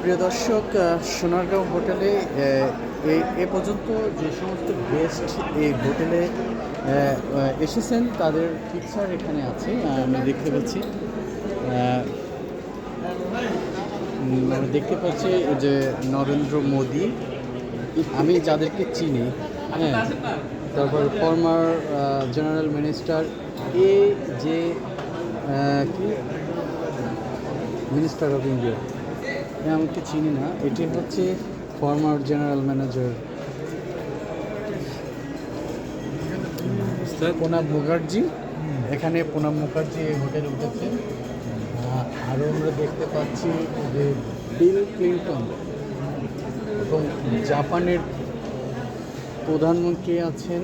প্রিয় দর্শক সোনারগাঁও হোটেলে এ- পর্যন্ত যে সমস্ত গেস্ট এই হোটেলে এসেছেন, তাদের পিকচার এখানে আছে, আমি দেখতে পাচ্ছি। দেখতে পাচ্ছি যে নরেন্দ্র মোদী। আমি যাদেরকে চিনি হ্যাঁ তারপর ফর্মার জেনারেল মিনিস্টার এ যে কি? মিনিস্টার অফ ইন্ডিয়া আমি তো চিনি না। এটি হচ্ছে former general manager Pranab Mukherjee. এখানে প্রণব মুখার্জি এই হোটেলে উঠেছে। আরও আমরা দেখতে পাচ্ছি যে বিল ক্লিন্টন এবং জাপানের প্রধানমন্ত্রী আছেন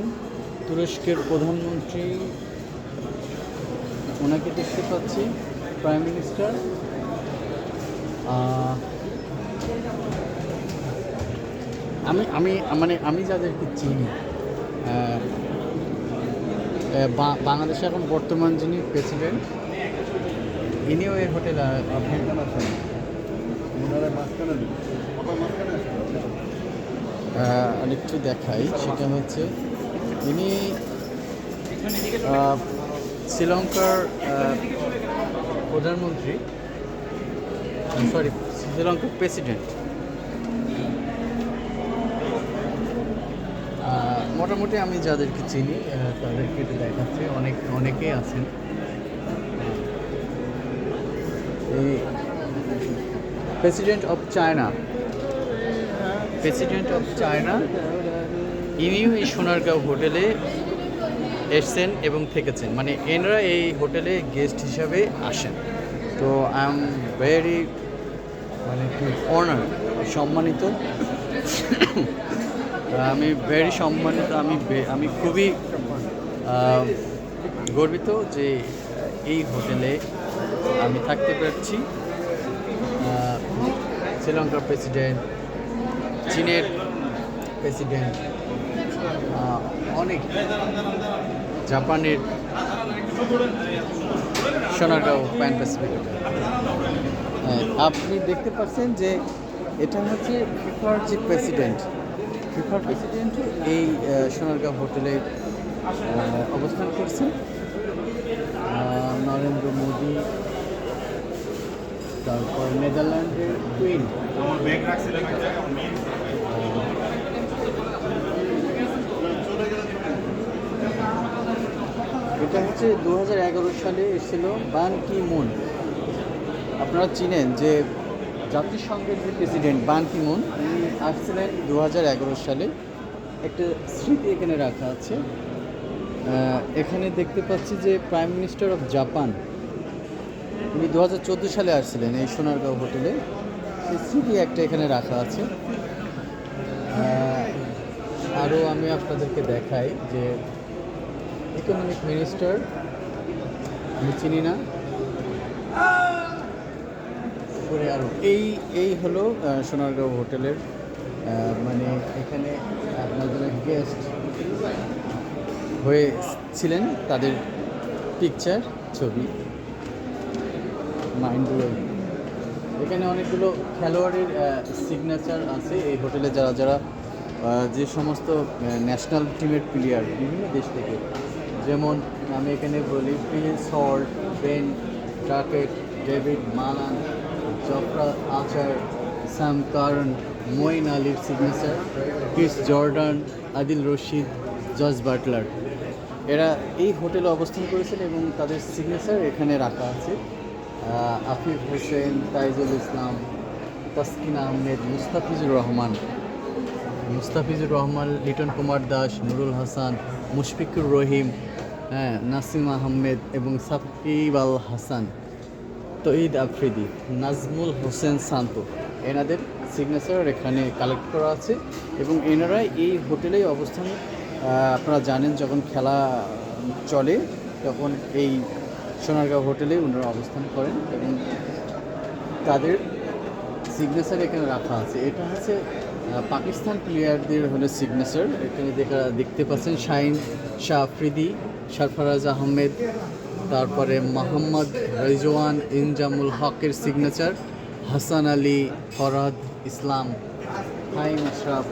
তুরস্কের প্রধানমন্ত্রী। ওনাকে দেখতে পাচ্ছি প্রাইম মিনিস্টার আমি আমি মানে আমি যাদেরকে চিনি বাংলাদেশে এখন বর্তমান যিনি প্রেসিডেন্ট ইনিও এই হোটেলে আরেকটু দেখাই সেটা হচ্ছে ইনি শ্রীলঙ্কার প্রধানমন্ত্রী। সরি শ্রীলঙ্কার প্রেসিডেন্ট মোটামুটি আমি যাদেরকে চিনি তাদেরকে দেখাচ্ছে। অনেক অনেকেই আছেন। এই president of China president of China ইনিও এই সোনারগাঁও হোটেলে এসছেন এবং থেকেছেন। মানে এনরা এই হোটেলে গেস্ট হিসাবে আসেন। তো আই এম ভেরি মানে অনার সম্মানিত। আমি ভেরি সম্মানিত, আমি আমি খুবই গর্বিত যে এই হোটেলে আমি থাকতে পারছি। শ্রীলঙ্কার প্রেসিডেন্ট চীনের প্রেসিডেন্ট অনেক জাপানের সোনারগাঁও প্যান প্যাসিফিক আপনি দেখতে পাচ্ছেন যে এটা হচ্ছে ফিফার যে প্রেসিডেন্ট ফিফার প্রেসিডেন্ট এই সোনারগাঁও হোটেলে অবস্থান করছেন। নরেন্দ্র মোদী তারপর নেদারল্যান্ডের কুইন। এটা হচ্ছে দু হাজার এগারো সালে এসেছিল বান কি মুন। আপনারা চিনেন যে জাতিসংঘের যে প্রেসিডেন্ট বান কি মুন উনি আসছিলেন দু হাজার এগারো সালে। একটা স্মৃতি এখানে রাখা আছে। এখানে দেখতে পাচ্ছি যে প্রাইম মিনিস্টার অফ জাপান উনি দু হাজার চোদ্দ সালে আসছিলেন এই সোনারগাঁও হোটেলে। সেই স্মৃতি একটা এখানে রাখা আছে। আরও আমি আপনাদেরকে দেখাই যে ইকোনমিক মিনিস্টার আমি চিনি না। এই এই হলো সোনারগাঁও হোটেলের মানে এখানে আপনাদের গেস্ট হয়েছিলেন, তাদের পিকচার ছবি মাইন্ড এখানে অনেকগুলো খেলোয়াড়ের সিগনেচার আছে। এই হোটেলে যারা যারা যে সমস্ত ন্যাশনাল টিমের প্লেয়ার বিভিন্ন দেশ থেকে, যেমন আমি এখানে বলি প্রিন্স হল Ben Duckett David Malan Jofra Archer Sam Curran Moeen আলীর signature Chris Jordan, Adil Rashid, Jos Buttler. এরা এই হোটেলে অবস্থান করেছেন এবং তাদের সিগনেচার এখানে রাখা আছে। আফিফ হোসেন, তাইজুল ইসলাম, তাসকিন আহমেদ, মুস্তাফিজুর রহমান। মুস্তাফিজুর রহমান, লিটন কুমার দাস, নুরুল হাসান, মুশফিকুর রহিম হ্যাঁ নাসিম আহমেদ এবং সাকিব আল হাসান। তঈদ আফ্রিদি, নাজমুল হোসেন শান্ত এনাদের সিগনেচার এখানে কালেক্ট করা আছে এবং এনারা এই হোটেলেই অবস্থান আপনারা জানেন যখন খেলা চলে, তখন এই সোনারগাঁও হোটেলে ওনারা অবস্থান করেন এবং তাদের সিগনেচার এখানে রাখা আছে। এটা হচ্ছে পাকিস্তান প্লেয়ারদের হলো সিগনেচার এখানে দেখা, দেখতে পাচ্ছেন শাহিন শাহ আফ্রিদি, সরফরাজ আহমেদ তারপরে মোহাম্মদ রেজওয়ান ইনজামুল হকের সিগনেচার হাসান আলী, ফরহাদ ইসলাম ফাহিম আশরাফ,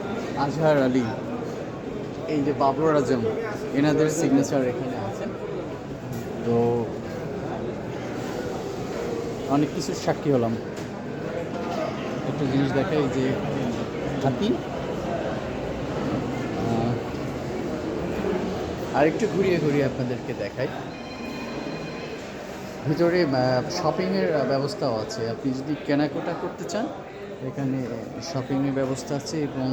আজহার আলী। এই যে বাবর আজম, এনাদের সিগনেচার এখানে আছে। তো অনেক কিছু সাক্ষী হলাম। একটা জিনিস দেখাই যে হাতি। আরেকটু ঘুরিয়ে ঘুরিয়ে আপনাদেরকে দেখাই। ভিতরে শপিংয়ের ব্যবস্থাও আছে। আপনি যদি কেনাকাটা করতে চান, এখানে শপিংয়ের ব্যবস্থা আছে এবং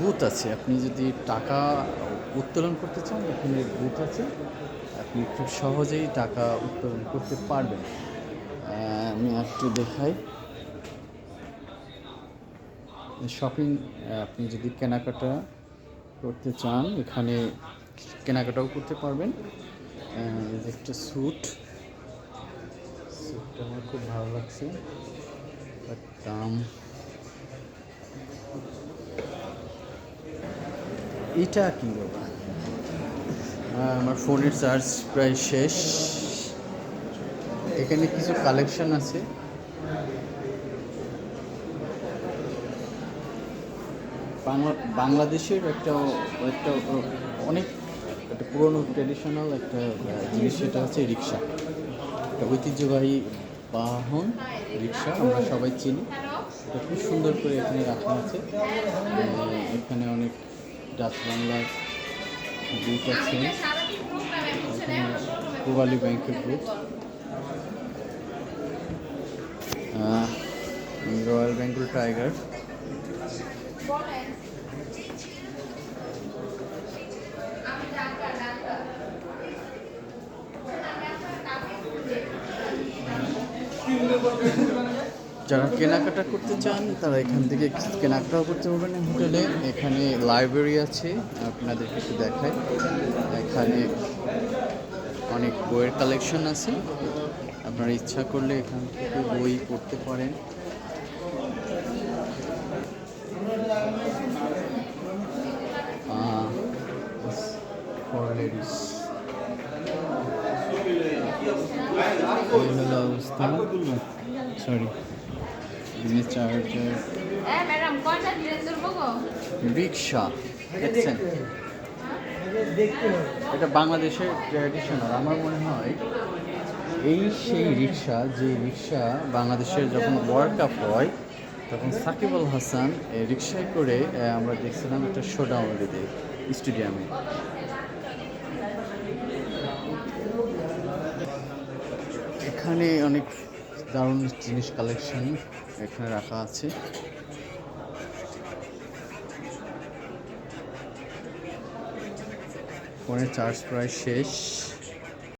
বুথ আছে। আপনি যদি টাকা উত্তোলন করতে চান, এখানে বুথ আছে। আপনি খুব সহজেই টাকা উত্তোলন করতে পারবেন। আমি একটু দেখাই। শপিং আপনি যদি কেনাকাটা করতে চান, এখানে কেনাকাটাও করতে পারবেন। একটা স্যুট স্যুটটা আমার খুব ভালো লাগছে। বাট দাম এটা কি বাবা আমার ফোনের চার্জ প্রায় শেষ। এখানে কিছু কালেকশন আছে। বাংলা, বাংলাদেশের একটা একটা অনেক একটা পুরনো ট্রেডিশনাল একটা জিনিস সেটা হচ্ছে রিক্সা। একটা ঐতিহ্যবাহী বাহন, রিক্সা, আমরা সবাই চিনি। এটা খুব সুন্দর করে এখানে রাখা আছে। এখানে অনেক ডাচ বাংলার বুথ আছে। পূবালী ব্যাংকের বুথ রয়্যাল বেঙ্গল টাইগার যারা কেনাকাটা করতে চান, তারা এখান থেকে কেনাকাটাও করতে পারবেন। হোটেলে এখানে লাইব্রেরি আছে, আপনাদেরকে একটু দেখায় এখানে অনেক বইয়ের কালেকশন আছে। আপনারা ইচ্ছা করলে এখান থেকে বই পড়তে পারেন। ফর লেডিস সরি ড্রেস ধরবো গো? রিক্সা দেখছেন এটা বাংলাদেশের ট্র্যাডিশনাল আমার মনে হয় এই সেই রিক্সা যে রিক্সা বাংলাদেশের যখন ওয়ার্ল্ড কাপ হয় তখন সাকিব আল হাসান এই রিক্সায় করে আমরা দেখছিলাম একটা শোডাউন দিতে স্টেডিয়ামে এখানে অনেক দারুণ জিনিস কালেকশন এখানে রাখা আছে। ফোনের চার্জ প্রায় শেষ।